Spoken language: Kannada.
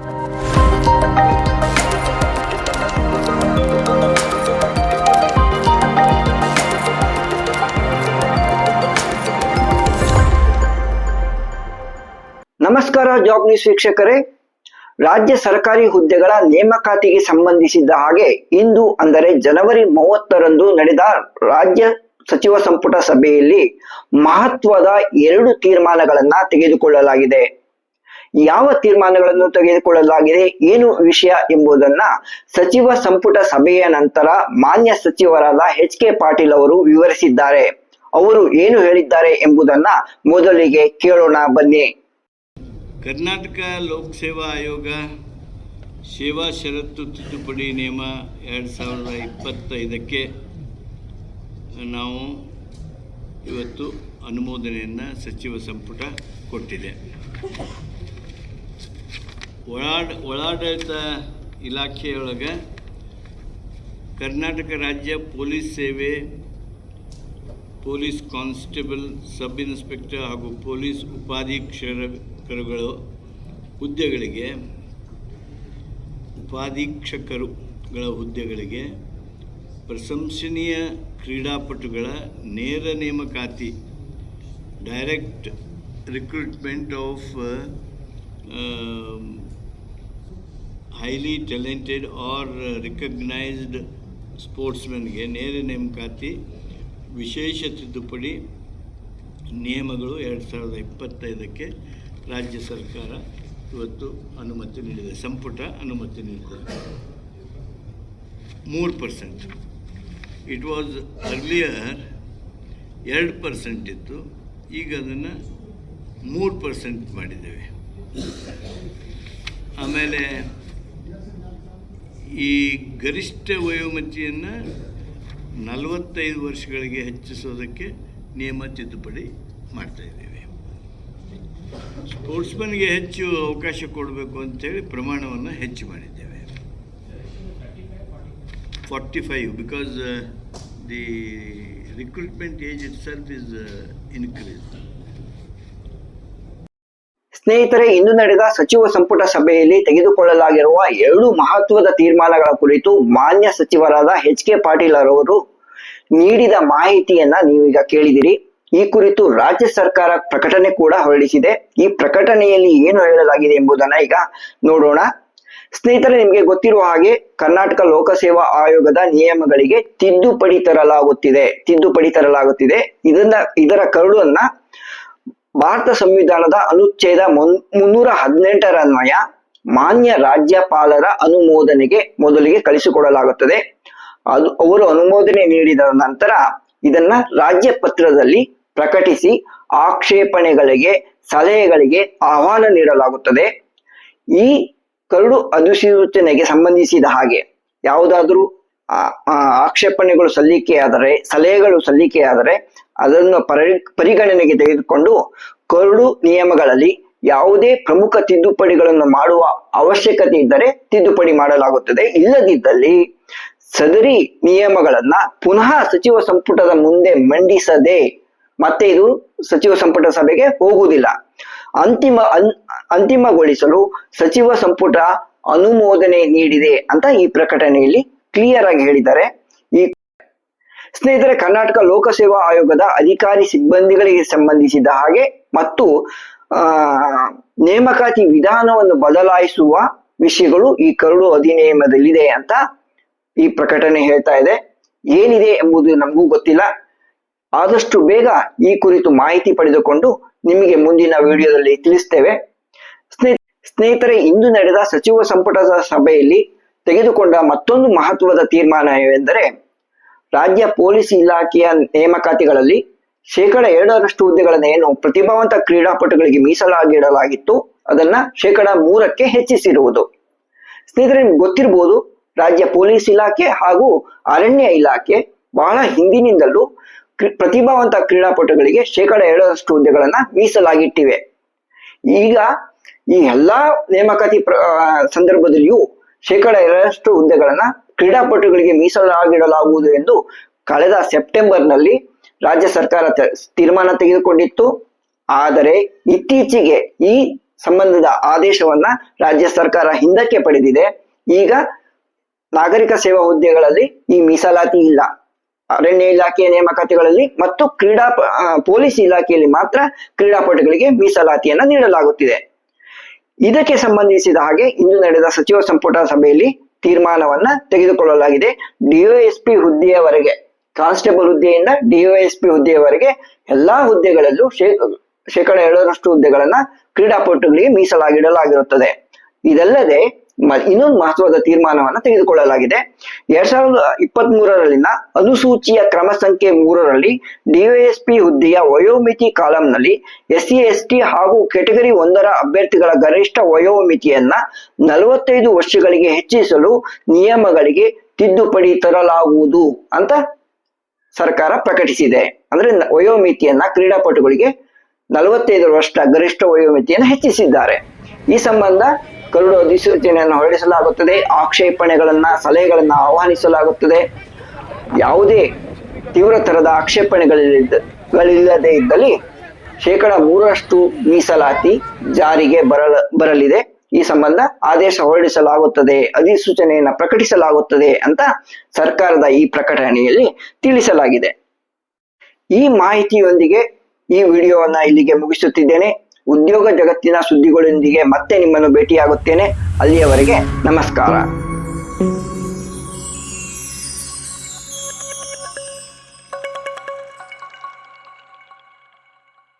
ನಮಸ್ಕಾರ ಜಾಬ್ ನ್ಯೂಸ್ ವೀಕ್ಷಕರೇ. ರಾಜ್ಯ ಸರ್ಕಾರಿ ಹುದ್ದೆಗಳ ನೇಮಕಾತಿಗೆ ಸಂಬಂಧಿಸಿದ ಹಾಗೆ ಇಂದು, ಅಂದರೆ ಜನವರಿ ಮೂವತ್ತರಂದು ನಡೆದ ರಾಜ್ಯ ಸಚಿವ ಸಂಪುಟ ಸಭೆಯಲ್ಲಿ ಮಹತ್ವದ ಎರಡು ತೀರ್ಮಾನಗಳನ್ನ ತೆಗೆದುಕೊಳ್ಳಲಾಗಿದೆ. ಯಾವ ತೀರ್ಮಾನಗಳನ್ನು ತೆಗೆದುಕೊಳ್ಳಲಾಗಿದೆ, ಏನು ವಿಷಯ ಎಂಬುದನ್ನ ಸಚಿವ ಸಂಪುಟ ಸಭೆಯ ನಂತರ ಮಾನ್ಯ ಸಚಿವರಾದ ಎಚ್ ಕೆ ಪಾಟೀಲ್ ಅವರು ವಿವರಿಸಿದ್ದಾರೆ. ಅವರು ಏನು ಹೇಳಿದ್ದಾರೆ ಎಂಬುದನ್ನ ಮೊದಲಿಗೆ ಕೇಳೋಣ, ಬನ್ನಿ. ಕರ್ನಾಟಕ ಲೋಕಸೇವಾ ಆಯೋಗ ಸೇವಾ ಷರತ್ತು ತಿದ್ದುಪಡಿ ನಿಯಮ ಎರಡು ಸಾವಿರದ ಇಪ್ಪತ್ತೈದಕ್ಕೆ ನಾವು ಇವತ್ತು ಅನುಮೋದನೆಯನ್ನು ಸಚಿವ ಸಂಪುಟ ಕೊಟ್ಟಿದೆ. ಒಳಾಡ, ಒಳಾಡಳಿತ ಇಲಾಖೆಯೊಳಗೆ ಕರ್ನಾಟಕ ರಾಜ್ಯ ಪೊಲೀಸ್ ಸೇವೆ, ಪೊಲೀಸ್ ಕಾನ್ಸ್ಟೇಬಲ್, ಸಬ್ ಇನ್ಸ್ಪೆಕ್ಟರ್ ಹಾಗೂ ಪೊಲೀಸ್ ಉಪಾಧೀಕ್ಷಕರುಗಳು, ಹುದ್ದೆಗಳಿಗೆ, ಉಪಾಧೀಕ್ಷಕರುಗಳ ಹುದ್ದೆಗಳಿಗೆ ಪ್ರಶಂಸನೀಯ ಕ್ರೀಡಾಪಟುಗಳ ನೇರ ನೇಮಕಾತಿ, direct recruitment of highly talented or recognised ಸ್ಪೋರ್ಟ್ಸ್ಮನ್ಗೆ ನೇರ ನೇಮಕಾತಿ, ವಿಶೇಷ ತಿದ್ದುಪಡಿ ನಿಯಮಗಳು ಎರಡು ಸಾವಿರದ ಇಪ್ಪತ್ತೈದಕ್ಕೆ ರಾಜ್ಯ ಸರ್ಕಾರ ಇವತ್ತು ಅನುಮತಿ ನೀಡಿದೆ, ಸಂಪುಟ ಅನುಮತಿ ನೀಡಿದೆ. ಮೂರು ಪರ್ಸೆಂಟ್. ಇಟ್ ವಾಸ್ ಅರ್ಲಿಯರ್ ಎರಡು ಪರ್ಸೆಂಟ್ ಇತ್ತು, ಈಗ ಅದನ್ನು ಮೂರು ಪರ್ಸೆಂಟ್ ಮಾಡಿದ್ದೇವೆ. ಆಮೇಲೆ ಈ ಗರಿಷ್ಠ ವಯೋಮಿತಿಯನ್ನು ನಲವತ್ತೈದು ವರ್ಷಗಳಿಗೆ ಹೆಚ್ಚಿಸೋದಕ್ಕೆ ನಿಯಮ ತಿದ್ದುಪಡಿ ಮಾಡ್ತಾ ಇದ್ದೇವೆ. ಸ್ಪೋರ್ಟ್ಸ್ಮನ್ಗೆ ಹೆಚ್ಚು ಅವಕಾಶ ಕೊಡಬೇಕು ಅಂತೇಳಿ ಪ್ರಮಾಣವನ್ನು ಹೆಚ್ಚು ಮಾಡಿದ್ದೇವೆ. Forty five because the recruitment age itself is increase ಸ್ನೇಹಿತರೆ, ಇಂದು ನಡೆದ ಸಚಿವ ಸಂಪುಟ ಸಭೆಯಲ್ಲಿ ತೆಗೆದುಕೊಳ್ಳಲಾಗಿರುವ ಎರಡು ಮಹತ್ವದ ತೀರ್ಮಾನಗಳ ಕುರಿತು ಮಾನ್ಯ ಸಚಿವರಾದ ಎಚ್ ಕೆ ಪಾಟೀಲ್ ಅವರು ನೀಡಿದ ಮಾಹಿತಿಯನ್ನ ನೀವೀಗ ಕೇಳಿದಿರಿ. ಈ ಕುರಿತು ರಾಜ್ಯ ಸರ್ಕಾರ ಪ್ರಕಟಣೆ ಕೂಡ ಹೊರಡಿಸಿದೆ. ಈ ಪ್ರಕಟಣೆಯಲ್ಲಿ ಏನು ಹೇಳಲಾಗಿದೆ ಎಂಬುದನ್ನ ಈಗ ನೋಡೋಣ. ಸ್ನೇಹಿತರೆ, ನಿಮಗೆ ಗೊತ್ತಿರುವ ಹಾಗೆ ಕರ್ನಾಟಕ ಲೋಕಸೇವಾ ಆಯೋಗದ ನಿಯಮಗಳಿಗೆ ತಿದ್ದುಪಡಿ ತರಲಾಗುತ್ತಿದೆ. ತಿದ್ದುಪಡಿ ತರಲಾಗುತ್ತಿದೆ. ಇದನ್ನ, ಇದರ ಕರಡನ್ನ ಭಾರತ ಸಂವಿಧಾನದ ಅನುಚ್ಛೇದ ಮುನ್- ಮುನ್ನೂರ ಹದಿನೆಂಟರನ್ವಯ ಮಾನ್ಯ ರಾಜ್ಯಪಾಲರ ಅನುಮೋದನೆಗೆ ಮೊದಲಿಗೆ ಕಳಿಸಿಕೊಡಲಾಗುತ್ತದೆ. ಅದು, ಅವರು ಅನುಮೋದನೆ ನೀಡಿದ ನಂತರ ಇದನ್ನ ರಾಜ್ಯ ಪತ್ರದಲ್ಲಿ ಪ್ರಕಟಿಸಿ ಆಕ್ಷೇಪಣೆಗಳಿಗೆ, ಸಲಹೆಗಳಿಗೆ ಆಹ್ವಾನ ನೀಡಲಾಗುತ್ತದೆ. ಈ ಕರಡು ಅಧಿಸೂಚನೆಗೆ ಸಂಬಂಧಿಸಿದ ಹಾಗೆ ಯಾವುದಾದ್ರೂ ಆಕ್ಷೇಪಣೆಗಳು ಸಲ್ಲಿಕೆಯಾದರೆ, ಸಲಹೆಗಳು ಸಲ್ಲಿಕೆಯಾದರೆ ಅದನ್ನು ಪರಿ, ಪರಿಗಣನೆಗೆ ತೆಗೆದುಕೊಂಡು ಕರಡು ನಿಯಮಗಳಲ್ಲಿ ಯಾವುದೇ ಪ್ರಮುಖ ತಿದ್ದುಪಡಿಗಳನ್ನು ಮಾಡುವ ಅವಶ್ಯಕತೆ ಇದ್ದರೆ ತಿದ್ದುಪಡಿ ಮಾಡಲಾಗುತ್ತದೆ. ಇಲ್ಲದಿದ್ದಲ್ಲಿ ಸದರಿ ನಿಯಮಗಳನ್ನ ಪುನಃ ಸಚಿವ ಸಂಪುಟದ ಮುಂದೆ ಮಂಡಿಸದೆ ಮತ್ತೆ ಇದು ಸಚಿವ ಸಂಪುಟ ಸಭೆಗೆ ಹೋಗುವುದಿಲ್ಲ. ಅಂತಿಮ ಅಂತಿಮಗೊಳಿಸಲು ಸಚಿವ ಸಂಪುಟ ಅನುಮೋದನೆ ನೀಡಿದೆ ಅಂತ ಈ ಪ್ರಕಟಣೆಯಲ್ಲಿ ಕ್ಲಿಯರ್ ಆಗಿ ಹೇಳಿದ್ದಾರೆ. ಈ ಸ್ನೇಹಿತರೆ, ಕರ್ನಾಟಕ ಲೋಕಸೇವಾ ಆಯೋಗದ ಅಧಿಕಾರಿ ಸಿಬ್ಬಂದಿಗಳಿಗೆ ಸಂಬಂಧಿಸಿದ ಹಾಗೆ ಮತ್ತು ನೇಮಕಾತಿ ವಿಧಾನವನ್ನು ಬದಲಾಯಿಸುವ ವಿಷಯಗಳು ಈ ಕರಡು ಅಧಿನಿಯಮದಲ್ಲಿದೆ ಅಂತ ಈ ಪ್ರಕಟಣೆ ಹೇಳ್ತಾ ಇದೆ. ಏನಿದೆ ಎಂಬುದು ನಮಗೂ ಗೊತ್ತಿಲ್ಲ. ಆದಷ್ಟು ಬೇಗ ಈ ಕುರಿತು ಮಾಹಿತಿ ಪಡೆದುಕೊಂಡು ನಿಮಗೆ ಮುಂದಿನ ವಿಡಿಯೋದಲ್ಲಿ ತಿಳಿಸ್ತೇವೆ. ಸ್ನೇಹಿ ಸ್ನೇಹಿತರೆ, ಇಂದು ನಡೆದ ಸಚಿವ ಸಂಪುಟದ ಸಭೆಯಲ್ಲಿ ತೆಗೆದುಕೊಂಡ ಮತ್ತೊಂದು ಮಹತ್ವದ ತೀರ್ಮಾನವೆಂದರೆ ರಾಜ್ಯ ಪೊಲೀಸ್ ಇಲಾಖೆಯ ನೇಮಕಾತಿಗಳಲ್ಲಿ ಶೇಕಡ ಎರಡರಷ್ಟು ಹುದ್ದೆಗಳನ್ನು ಪ್ರತಿಭಾವಂತ ಕ್ರೀಡಾಪಟುಗಳಿಗೆ ಮೀಸಲಾಗಿಡಲಾಗಿತ್ತು. ಅದನ್ನ ಶೇಕಡ ಮೂರಕ್ಕೆ ಹೆಚ್ಚಿಸಿರುವುದು. ಸ್ನೇಹಿತರೆ, ನಿಮ್ಗೆ ಗೊತ್ತಿರಬಹುದು ರಾಜ್ಯ ಪೊಲೀಸ್ ಇಲಾಖೆ ಹಾಗೂ ಅರಣ್ಯ ಇಲಾಖೆ ಬಹಳ ಹಿಂದಿನಿಂದಲೂ ಪ್ರತಿಭಾವಂತ ಕ್ರೀಡಾಪಟುಗಳಿಗೆ ಶೇಕಡ ಎರಡರಷ್ಟು ಹುದ್ದೆಗಳನ್ನ ಮೀಸಲಾಗಿಟ್ಟಿವೆ. ಈಗ ಈ ಎಲ್ಲಾ ನೇಮಕಾತಿ ಸಂದರ್ಭದಲ್ಲಿಯೂ ಶೇಕಡ ಎರಡರಷ್ಟು ಹುದ್ದೆಗಳನ್ನ ಕ್ರೀಡಾಪಟುಗಳಿಗೆ ಮೀಸಲಾಗಿಡಲಾಗುವುದು ಎಂದು ಕಳೆದ ಸೆಪ್ಟೆಂಬರ್ನಲ್ಲಿ ರಾಜ್ಯ ಸರ್ಕಾರ ತೀರ್ಮಾನ ತೆಗೆದುಕೊಂಡಿತ್ತು. ಆದರೆ ಇತ್ತೀಚೆಗೆ ಈ ಸಂಬಂಧದ ಆದೇಶವನ್ನ ರಾಜ್ಯ ಸರ್ಕಾರ ಹಿಂದಕ್ಕೆ ಪಡೆದಿದೆ. ಈಗ ನಾಗರಿಕ ಸೇವಾ ಹುದ್ದೆಗಳಲ್ಲಿ ಈ ಮೀಸಲಾತಿ ಇಲ್ಲ. ಅರಣ್ಯ ಇಲಾಖೆಯ ನೇಮಕಾತಿಗಳಲ್ಲಿ ಮತ್ತು ಕ್ರೀಡಾ ಪೊಲೀಸ್ ಇಲಾಖೆಯಲ್ಲಿ ಮಾತ್ರ ಕ್ರೀಡಾಪಟುಗಳಿಗೆ ಮೀಸಲಾತಿಯನ್ನ ನೀಡಲಾಗುತ್ತಿದೆ. ಇದಕ್ಕೆ ಸಂಬಂಧಿಸಿದ ಹಾಗೆ ಇಂದು ನಡೆದ ಸಚಿವ ಸಂಪುಟ ಸಭೆಯಲ್ಲಿ ತೀರ್ಮಾನವನ್ನ ತೆಗೆದುಕೊಳ್ಳಲಾಗಿದೆ. ಡಿಒಎಸ್ಪಿ ಹುದ್ದೆಯವರೆಗೆ, ಕಾನ್ಸ್ಟೇಬಲ್ ಹುದ್ದೆಯಿಂದ ಡಿಒಎಸ್ಪಿ ಹುದ್ದೆಯವರೆಗೆ ಎಲ್ಲಾ ಹುದ್ದೆಗಳಲ್ಲೂ ಶೇ- ಶೇಕಡ ಎರಡರಷ್ಟು ಹುದ್ದೆಗಳನ್ನ ಕ್ರೀಡಾಪಟುಗಳಿಗೆ ಮೀಸಲಾಗಿಡಲಾಗಿರುತ್ತದೆ. ಇದಲ್ಲದೆ ಇನ್ನೊಂದು ಮಹತ್ವದ ತೀರ್ಮಾನವನ್ನು ತೆಗೆದುಕೊಳ್ಳಲಾಗಿದೆ. ಎರಡ್ ಸಾವಿರದ ಇಪ್ಪತ್ತ್ ಮೂರರಲ್ಲಿನ ಅನುಸೂಚಿಯ ಕ್ರಮ ಸಂಖ್ಯೆ ಮೂರರಲ್ಲಿ ಡಿವೈಎಸ್ಪಿ ಹುದ್ದೆಯ ವಯೋಮಿತಿ ಕಾಲಂನಲ್ಲಿ ಎಸ್ಸಿ ಎಸ್ಟಿ ಹಾಗೂ ಕೆಟಗರಿ ಒಂದರ ಅಭ್ಯರ್ಥಿಗಳ ಗರಿಷ್ಠ ವಯೋಮಿತಿಯನ್ನ ನಲವತ್ತೈದು ವರ್ಷಗಳಿಗೆ ಹೆಚ್ಚಿಸಲು ನಿಯಮಗಳಿಗೆ ತಿದ್ದುಪಡಿ ತರಲಾಗುವುದು ಅಂತ ಸರ್ಕಾರ ಪ್ರಕಟಿಸಿದೆ. ಅಂದ್ರೆ ವಯೋಮಿತಿಯನ್ನ ಕ್ರೀಡಾಪಟುಗಳಿಗೆ ನಲವತ್ತೈದು ವರ್ಷ ಗರಿಷ್ಠ ವಯೋಮಿತಿಯನ್ನು ಹೆಚ್ಚಿಸಿದ್ದಾರೆ. ಈ ಸಂಬಂಧ ಕರಡು ಅಧಿಸೂಚನೆಯನ್ನು ಹೊರಡಿಸಲಾಗುತ್ತದೆ. ಆಕ್ಷೇಪಣೆಗಳನ್ನ, ಸಲಹೆಗಳನ್ನ ಆಹ್ವಾನಿಸಲಾಗುತ್ತದೆ. ಯಾವುದೇ ತೀವ್ರ ತರದ ಆಕ್ಷೇಪಣೆಗಳಿಲ್ಲದ ಇದ್ದಲ್ಲಿ ಶೇಕಡ ಮೂರರಷ್ಟು ಮೀಸಲಾತಿ ಜಾರಿಗೆ ಬರಲ, ಬರಲಿದೆ. ಈ ಸಂಬಂಧ ಆದೇಶ ಹೊರಡಿಸಲಾಗುತ್ತದೆ. ಅಧಿಸೂಚನೆಯನ್ನು ಪ್ರಕಟಿಸಲಾಗುತ್ತದೆ ಅಂತ ಸರ್ಕಾರದ ಈ ಪ್ರಕಟಣೆಯಲ್ಲಿ ತಿಳಿಸಲಾಗಿದೆ. ಈ ಮಾಹಿತಿಯೊಂದಿಗೆ ಈ ವಿಡಿಯೋವನ್ನ ಇಲ್ಲಿಗೆ ಮುಗಿಸುತ್ತಿದ್ದೇನೆ. ಉದ್ಯೋಗ ಜಗತ್ತಿನ ಸುದ್ದಿಗಳೊಂದಿಗೆ ಮತ್ತೆ ನಿಮ್ಮನ್ನು ಭೇಟಿಯಾಗುತ್ತೇನೆ. ಅಲ್ಲಿಯವರೆಗೆ ನಮಸ್ಕಾರ.